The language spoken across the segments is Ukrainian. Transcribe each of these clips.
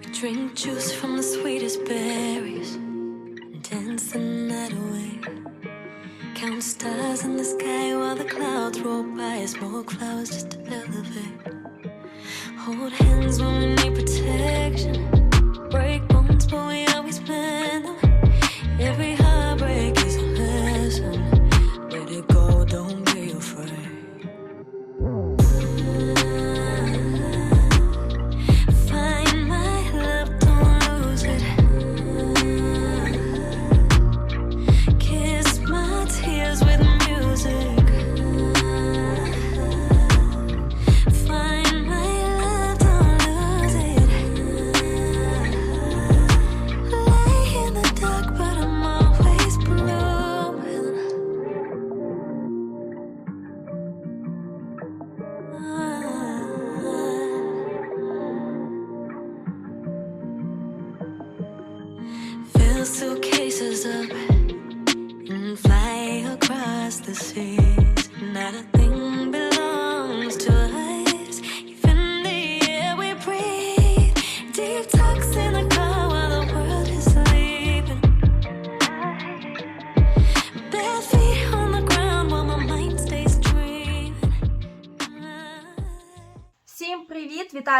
We drink juice from the sweetest berries and dance the night away. Count stars in the sky while the clouds roll by. More clouds just to elevate. Hold hands when we need protection.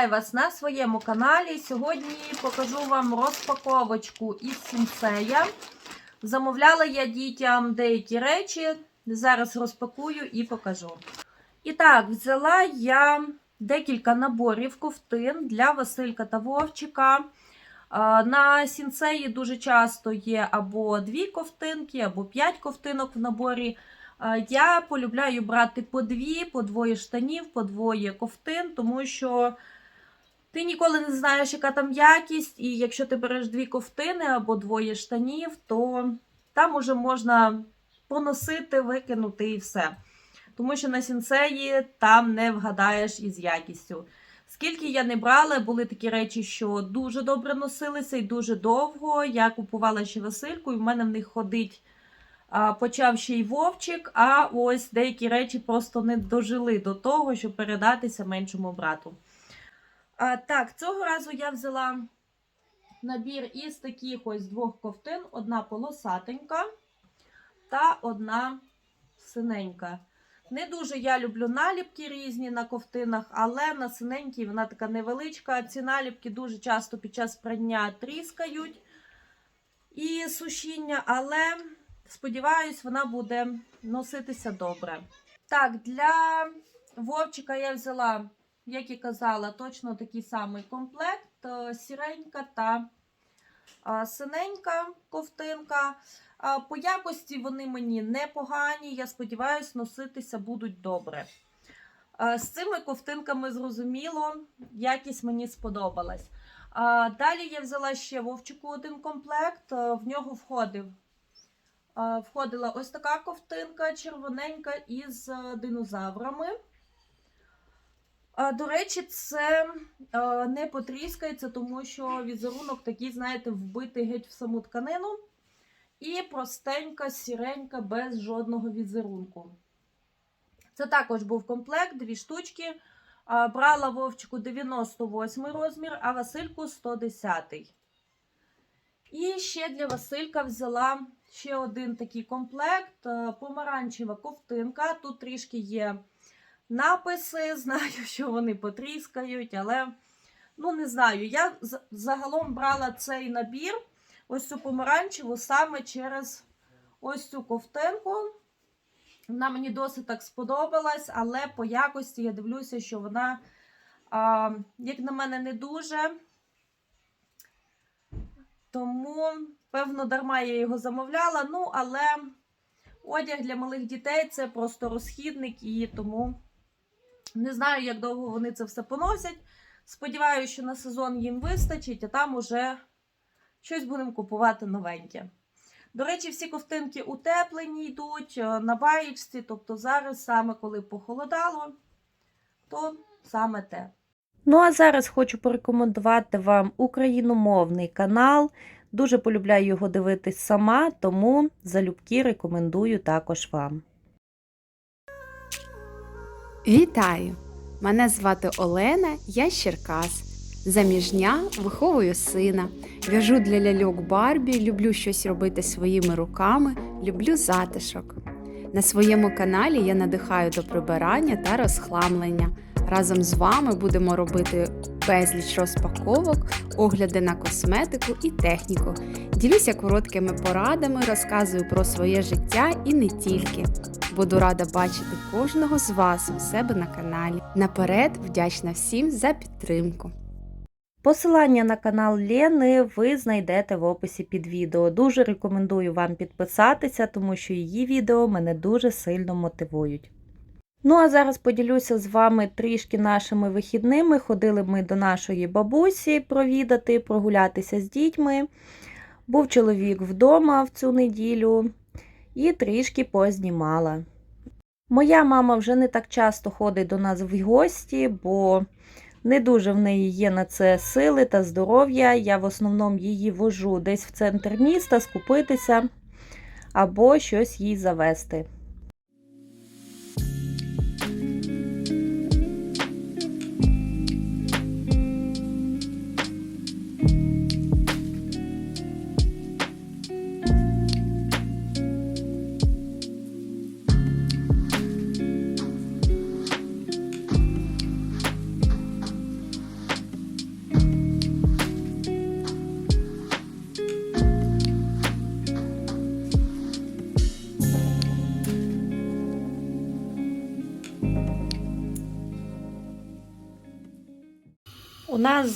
Вітаю вас на своєму каналі. Сьогодні покажу вам розпаковочку із сінсея. Замовляла я дітям деякі речі. Зараз розпакую і покажу. І так, взяла я декілька наборів ковтин для Василька та Вовчика. На сінсеї дуже часто є або дві ковтинки, або п'ять ковтинок в наборі. Я полюбляю брати по дві, по двоє штанів, по двоє ковтин, тому що ти ніколи не знаєш, яка там якість, і якщо ти береш дві ковтини або двоє штанів, то там уже можна поносити, викинути і все. Тому що на сінсеї там не вгадаєш із якістю. Скільки я не брала, були такі речі, що дуже добре носилися і дуже довго. Я купувала ще Васильку, і в мене в них ходить почав ще й вовчик, а ось деякі речі просто не дожили до того, щоб передатися меншому брату. А, так, цього разу я взяла набір із таких ось двох ковтин: одна полосатенька та одна синенька. Не дуже я люблю наліпки різні на ковтинах, але на синенькій вона така невеличка. Ці наліпки дуже часто під час прання тріскають і сушіння, але сподіваюсь, вона буде носитися добре. Так, для Вовчика я взяла, як і казала, точно такий самий комплект: е, сіренька та е, синенька ковтинка. По якості вони мені непогані. Я сподіваюся, носитися будуть добре. З цими ковтинками зрозуміло, якість мені сподобалась. Далі я взяла ще вовчику один комплект. В нього входив. Входила ось така ковтинка червоненька із е, динозаврами. До речі, це не потріскається, тому що візерунок такий, знаєте, вбитий геть в саму тканину. І простенька, сіренька, без жодного візерунку. Це також був комплект, дві штучки. Брала вовчику 98 розмір, а Васильку 110. І ще для Василька взяла ще один такий комплект: помаранчева ковтинка. Тут трішки є написи, знаю, що вони потріскають, але ну не знаю. Я загалом брала цей набір ось цю помаранчеву саме через ось цю ковтинку. Вона мені досить так сподобалась, але по якості я дивлюся, що вона, а, як на мене, не дуже. Тому, певно, дарма я його замовляла. Ну, але одяг для малих дітей це просто розхідник, і тому не знаю, як довго вони це все поносять. Сподіваюся, що на сезон їм вистачить, а там уже щось будемо купувати новеньке. До речі, всі ковтинки утеплені йдуть е, на баєчці, тобто зараз, саме коли похолодало, то саме те. Ну а зараз хочу порекомендувати вам україномовний канал. Дуже полюбляю його дивитись сама, тому залюбки рекомендую також вам. Вітаю! Мене звати Олена, я з Черкас. Заміжня виховую сина, в'яжу для ляльок Барбі, люблю щось робити своїми руками, люблю затишок. На своєму каналі я надихаю до прибирання та розхламлення. Разом з вами будемо робити безліч розпаковок, огляди на косметику і техніку. Ділюся короткими порадами, розказую про своє життя і не тільки. Буду рада бачити кожного з вас у себе на каналі. Наперед вдячна всім за підтримку. Посилання на канал Лени ви знайдете в описі під відео. Дуже рекомендую вам підписатися, тому що її відео мене дуже сильно мотивують. Ну а зараз поділюся з вами трішки нашими вихідними. Ходили ми до нашої бабусі провідати, прогулятися з дітьми. Був чоловік вдома в цю неділю і трішки познімала. Моя мама вже не так часто ходить до нас в гості, бо не дуже в неї є на це сили та здоров'я. Я в основному її вожу десь в центр міста скупитися або щось їй завести.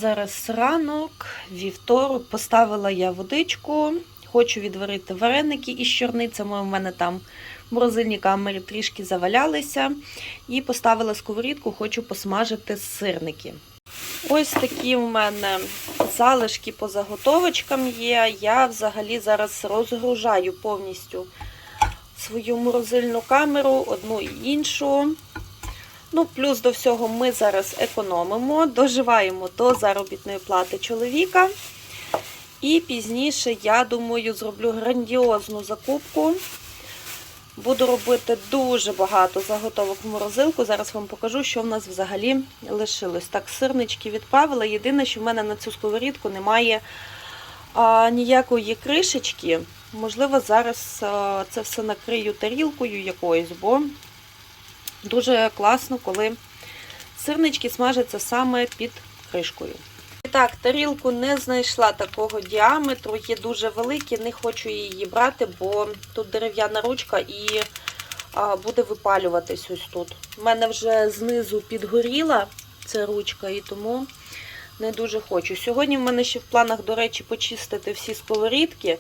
Зараз ранок, вівторок, поставила я водичку, хочу відварити вареники із чорницями. У мене там в морозильній камері трішки завалялися. І поставила сковорідку, хочу посмажити сирники. Ось такі у мене залишки по заготовочкам є. Я взагалі зараз розгружаю повністю свою морозильну камеру, одну і іншу. Ну, плюс до всього ми зараз економимо, доживаємо до заробітної плати чоловіка. І пізніше, я думаю, зроблю грандіозну закупку. Буду робити дуже багато заготовок в морозилку. Зараз вам покажу, що в нас взагалі лишилось. Так, сирнички відправила. Єдине, що в мене на цю сковорідку немає а, ніякої кришечки. Можливо, зараз а, це все накрию тарілкою якоюсь, бо Дуже класно, коли сирнички смажаться саме під кришкою. І так, тарілку не знайшла такого діаметру, є дуже великі, не хочу її брати, бо тут дерев'яна ручка і буде випалюватись ось тут. У мене вже знизу підгоріла ця ручка, і тому не дуже хочу. Сьогодні в мене ще в планах, до речі, почистити всі сковорідки.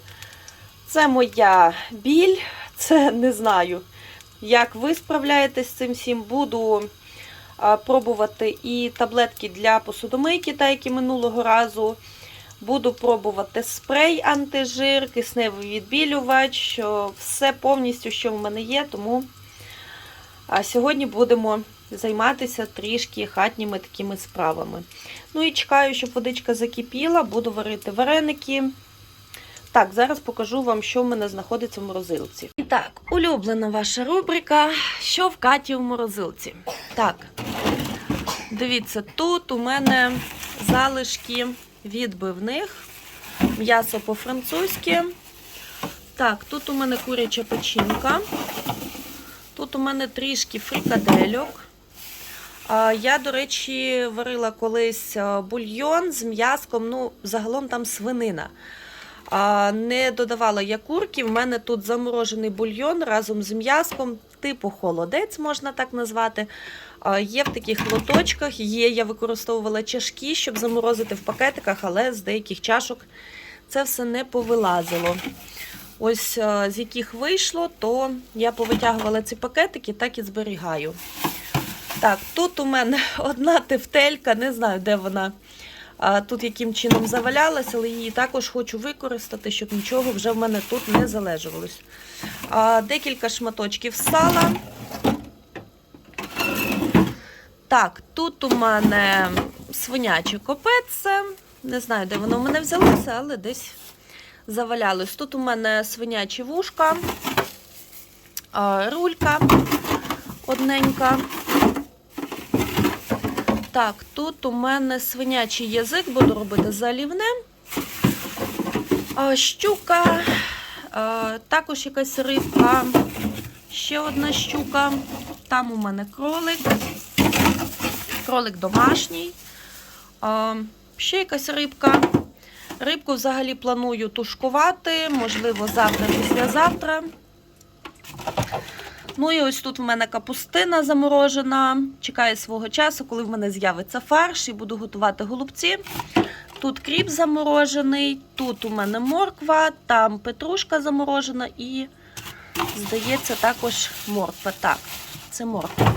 Це моя біль, це не знаю. Як ви справляєтесь з цим всім, буду пробувати і таблетки для посудомийки, так як і минулого разу. Буду пробувати спрей антижир, кисневий відбілювач, що все повністю, що в мене є. Тому а, сьогодні будемо займатися трішки хатніми такими справами. Ну і чекаю, щоб водичка закипіла, буду варити вареники. Так, зараз покажу вам, що в мене знаходиться в морозилці. І так, улюблена ваша рубрика, що в Каті в морозилці. Так, дивіться, тут у мене залишки відбивних, м'ясо по-французьки. Так, тут у мене куряча печінка. Тут у мене трішки фрикадельок. Я, до речі, варила колись бульйон з м'яском, ну, загалом там свинина. Не додавала я курки. В мене тут заморожений бульйон разом з м'яском, типу холодець, можна так назвати. Є в таких лоточках, є, я використовувала чашки, щоб заморозити в пакетиках, але з деяких чашок це все не повилазило. Ось з яких вийшло, то я повитягувала ці пакетики, так і зберігаю. Так, тут у мене одна тефтелька, не знаю, де вона тут яким чином завалялася, але її також хочу використати, щоб нічого вже в мене тут не залежувалось. Декілька шматочків сала. Так, тут у мене свиняче копеце. Не знаю, де воно в мене взялося, але десь завалялось. Тут у мене свинячі вушка, рулька одненька. Так, тут у мене свинячий язик, буду робити залівне. Щука, також якась рибка, ще одна щука. Там у мене кролик. Кролик домашній. Ще якась рибка. Рибку взагалі планую тушкувати, можливо, завтра, Ну і ось тут в мене капустина заморожена. Чекає свого часу, коли в мене з'явиться фарш і буду готувати голубці. Тут кріп заморожений, тут у мене морква, там петрушка заморожена і, здається, також морква. Так, це морква.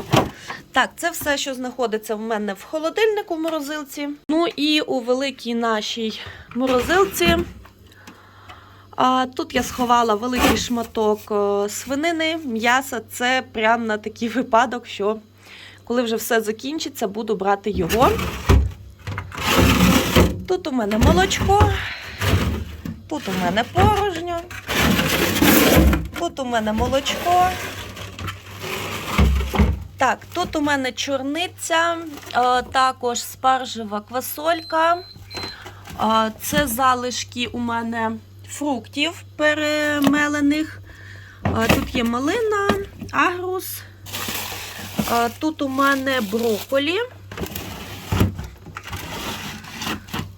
Так, це все, що знаходиться в мене в холодильнику в морозилці. Ну і у великій нашій морозилці. Тут я сховала великий шматок е, свинини, м'яса. Це прям на такий випадок, що коли вже все закінчиться, буду брати його. Тут у мене молочко, тут у мене порожньо, тут у мене молочко. Так, тут у мене чорниця, е, також спаржева квасолька. Е, Це залишки у мене фруктів перемелених. Тут є малина, агрус. Тут у мене брокколі.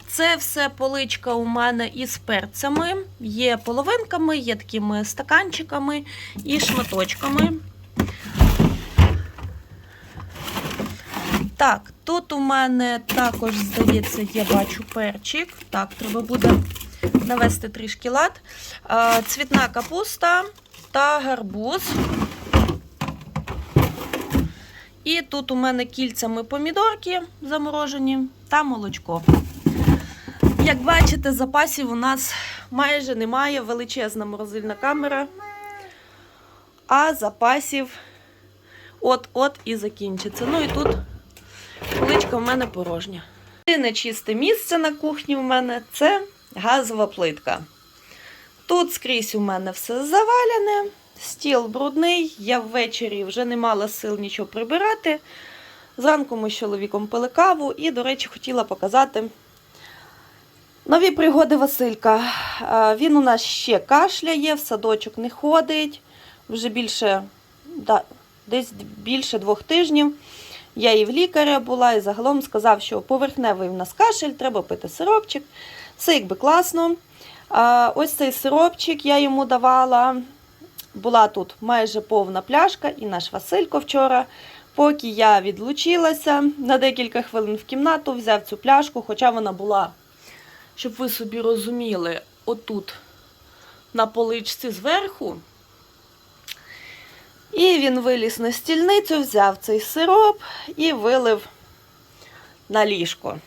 Це все поличка у мене із перцями. Є половинками, є такими стаканчиками і шматочками. Так, тут у мене також, здається, я бачу перчик. Так, треба буде навести трішки лад. Цвітна капуста та гарбуз. І тут у мене кільцями помідорки заморожені та молочко. Як бачите, запасів у нас майже немає, величезна морозильна камера. А запасів от-от і закінчиться. Ну і тут поличка в мене порожня. Єдине чисте місце на кухні в мене це газова плитка. Тут скрізь у мене все завалене, стіл брудний, я ввечері вже не мала сил нічого прибирати. Зранку ми з чоловіком пили каву і, до речі, хотіла показати нові пригоди Василька. Він у нас ще кашляє, в садочок не ходить. Вже більше, да, десь більше двох тижнів. Я і в лікаря була, і загалом сказав, що поверхневий в нас кашель, треба пити сиропчик. Все якби класно. Ось цей сиропчик я йому давала. Була тут майже повна пляшка, і наш Василько вчора, поки я відлучилася на декілька хвилин в кімнату, взяв цю пляшку, хоча вона була, щоб ви собі розуміли, отут на поличці зверху. І він виліз на стільницю, взяв цей сироп і вилив на ліжко.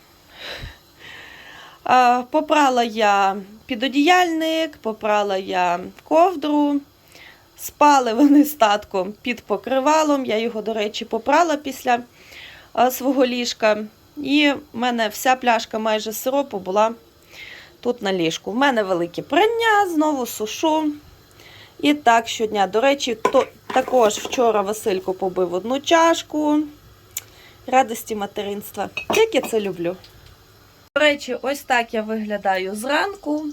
Попрала я підодіяльник, попрала я ковдру. Спали вони з татком під покривалом. Я його, до речі, попрала після свого ліжка. І в мене вся пляшка майже сиропу була тут на ліжку. В мене велике прання, знову сушу. І так щодня. До речі, то, також вчора Василько побив одну чашку. Радості материнства. Як я це люблю. Речі, ось так я виглядаю зранку.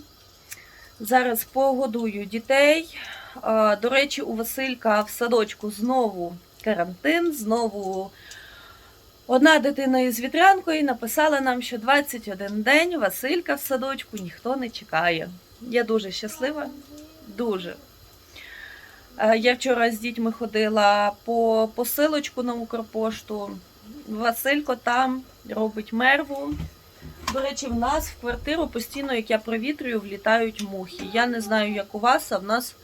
Зараз погодую дітей. До речі, у Василька в садочку знову карантин, знову одна дитина із вітрянкою написала нам, що 21 день Василька в садочку ніхто не чекає. Я дуже щаслива, дуже. Я вчора з дітьми ходила по посилочку на Укрпошту. Василько там робить мерву. До речі, в нас в квартиру постійно, як я провітрюю, влітають мухи. Я не знаю, як у вас, а в нас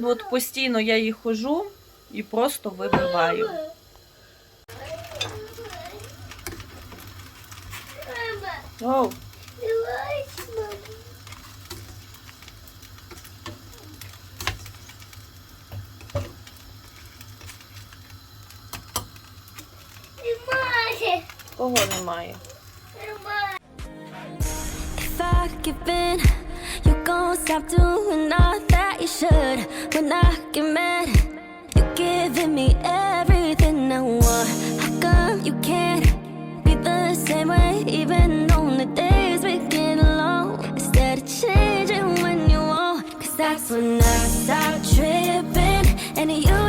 ну от постійно я їх хожу і просто вибиваю. Оу, кого немає? Give in, you gon' stop doing all that you should. When I get mad, you're giving me everything I want. How come you can't be the same way, even on the days we get along. Instead of changing when you want, cause that's when I stop tripping and you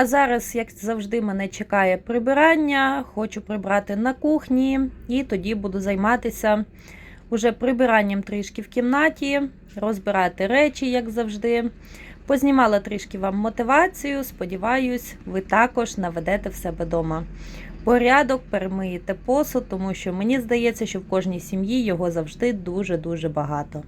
а зараз, як завжди, мене чекає прибирання. Хочу прибрати на кухні, і тоді буду займатися уже прибиранням трішки в кімнаті, розбирати речі, як завжди. Познімала трішки вам мотивацію. Сподіваюсь, ви також наведете в себе вдома порядок, перемиєте посуд, тому що мені здається, що в кожній сім'ї його завжди дуже-дуже багато.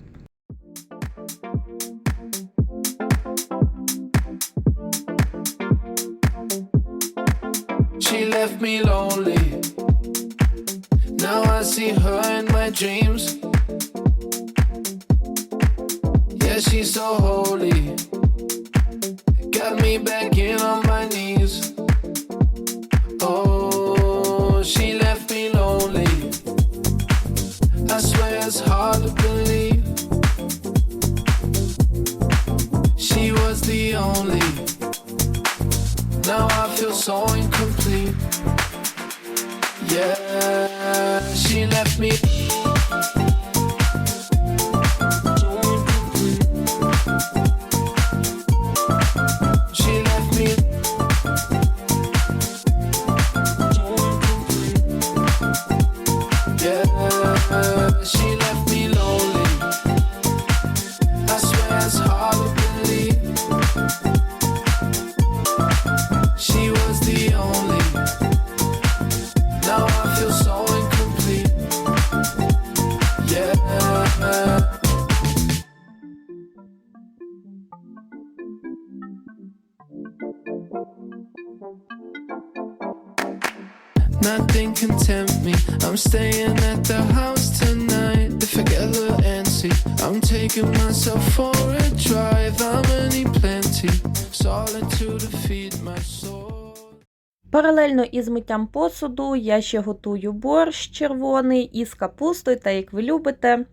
She left me lonely. Now I see her in my dreams. Yeah, she's so holy. Got me back in on my knees. Oh, she left me lonely. I swear it's hard to believe. She was the only. Now I feel so incomplete. Yeah, she left me. Nothing can tempt me. I'm staying at the house tonight. If I get a little antsy, I'm taking myself for a drive. I'm gonna need plenty solitude to feed my soul. Паралельно із миттям посуду я ще готую борщ червоний із капустою, та як ви любите.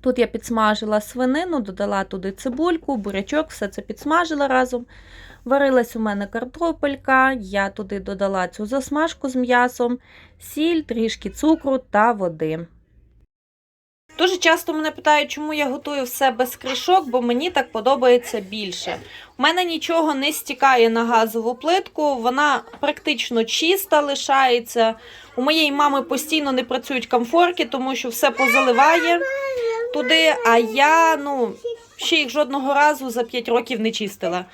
Тут я підсмажила свинину, додала туди цибульку, бурячок, все це підсмажила разом. Варилась у мене картопелька, я туди додала цю засмажку з м'ясом, сіль, трішки цукру та води. Дуже часто мене питають, чому я готую все без кришок, бо мені так подобається більше. У мене нічого не стікає на газову плитку, вона практично чиста лишається. У моєї мами постійно не працюють камфорки, тому що все позаливає туди, а я ну, ще їх жодного разу за 5 років не чистила.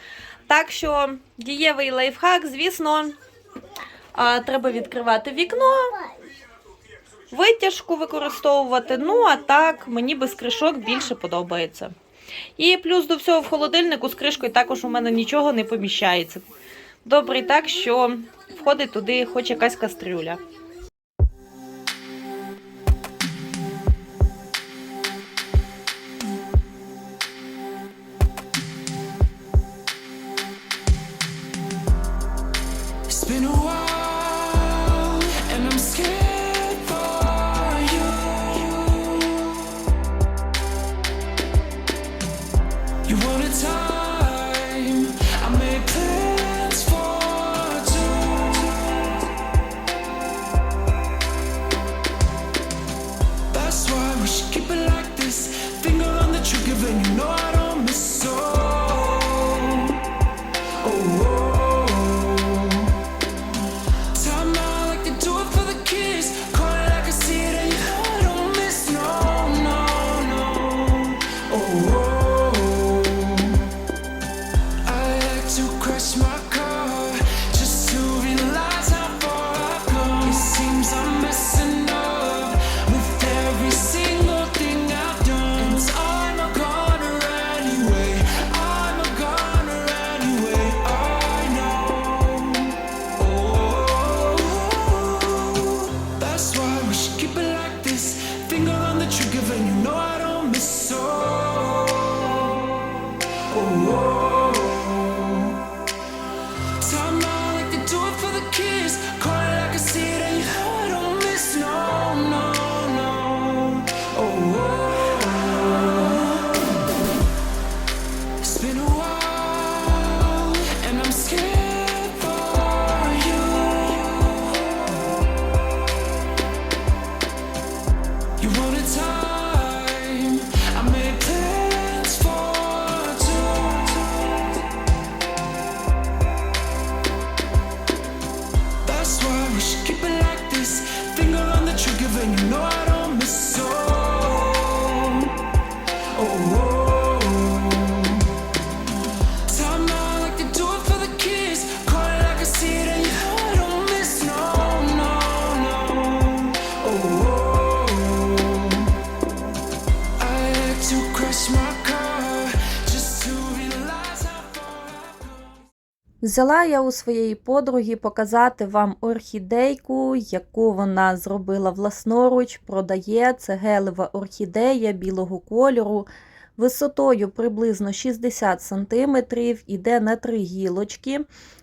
Так що дієвий лайфхак, звісно, треба відкривати вікно, витяжку використовувати. Ну, а так, мені без кришок більше подобається. І плюс до всього в холодильнику з кришкою також у мене нічого не поміщається. Добре, так, що входить туди хоч якась кастрюля. It's been a Взяла я у своєї подруги показати вам орхідейку, яку вона зробила власноруч, продає. Це гелева орхідея білого кольору, висотою приблизно 60 см, іде на три гілочки,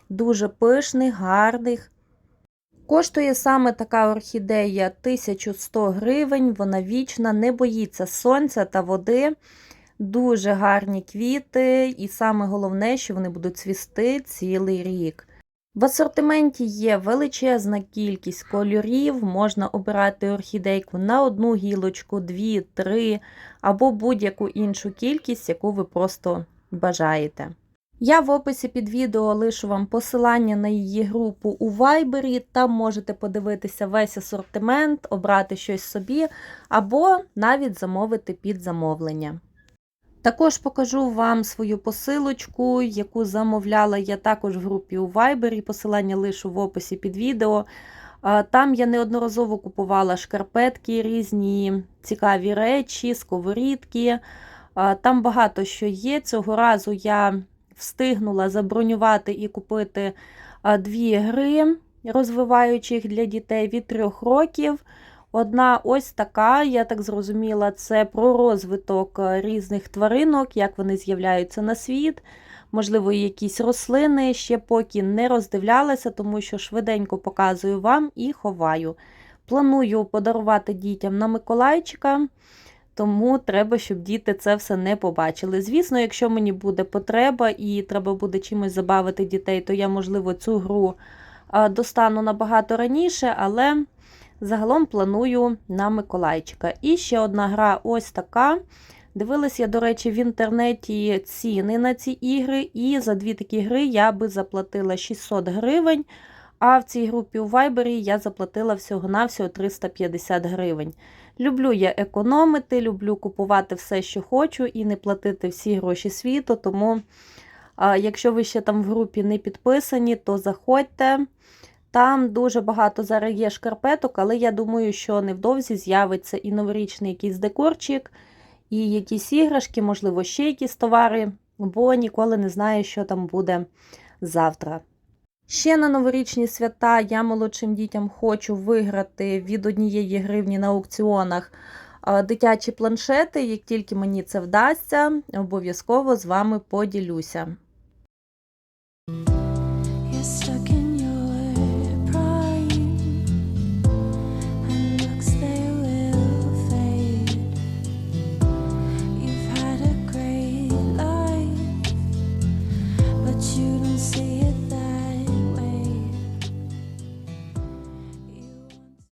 дуже пишних, гарних. Коштує саме така орхідея 1100 гривень, вона вічна, не боїться сонця та води. Дуже гарні квіти, і саме головне, що вони будуть цвісти цілий рік. В асортименті є величезна кількість кольорів, можна обирати орхідейку на одну гілочку, дві, три або будь-яку іншу кількість, яку ви просто бажаєте. Я в описі під відео лишу вам посилання на її групу у Viber, там можете подивитися весь асортимент, обрати щось собі, або навіть замовити під замовлення. Також покажу вам свою посилочку, яку замовляла я також в групі у Viber, і посилання лишу в описі під відео. Там я неодноразово купувала шкарпетки, різні цікаві речі, сковорідки. Там багато що є. Цього разу я встигнула забронювати і купити дві гри, розвиваючих для дітей від трьох років. Одна ось така, я так зрозуміла, це про розвиток е, різних тваринок, як вони з'являються на світ, можливо, якісь рослини. Ще поки не роздивлялася, тому що швиденько показую вам і ховаю. Планую подарувати дітям на Миколайчика, тому треба, щоб діти це все не побачили. Звісно, якщо мені буде потреба і треба буде чимось забавити дітей, то я, можливо, цю гру е, достану набагато раніше, але. Загалом планую на Миколайчика. І ще одна гра ось така. Дивилась я, до речі, в інтернеті ціни на ці ігри, і за дві такі гри я би заплатила 600 гривень. А в цій групі у Вайбері я заплатила всього-навсього 350 гривень. Люблю я економити, люблю купувати все, що хочу, і не платити всі гроші світу. Тому, якщо ви ще там в групі не підписані, то заходьте. Там дуже багато зараз є шкарпеток, але я думаю, що невдовзі з'явиться і новорічний якийсь декорчик, і якісь іграшки, можливо, ще якісь товари, бо ніколи не знаю, що там буде завтра. Ще на новорічні свята я молодшим дітям хочу виграти від однієї гривні на аукціонах дитячі планшети. Як тільки мені це вдасться, обов'язково з вами поділюся.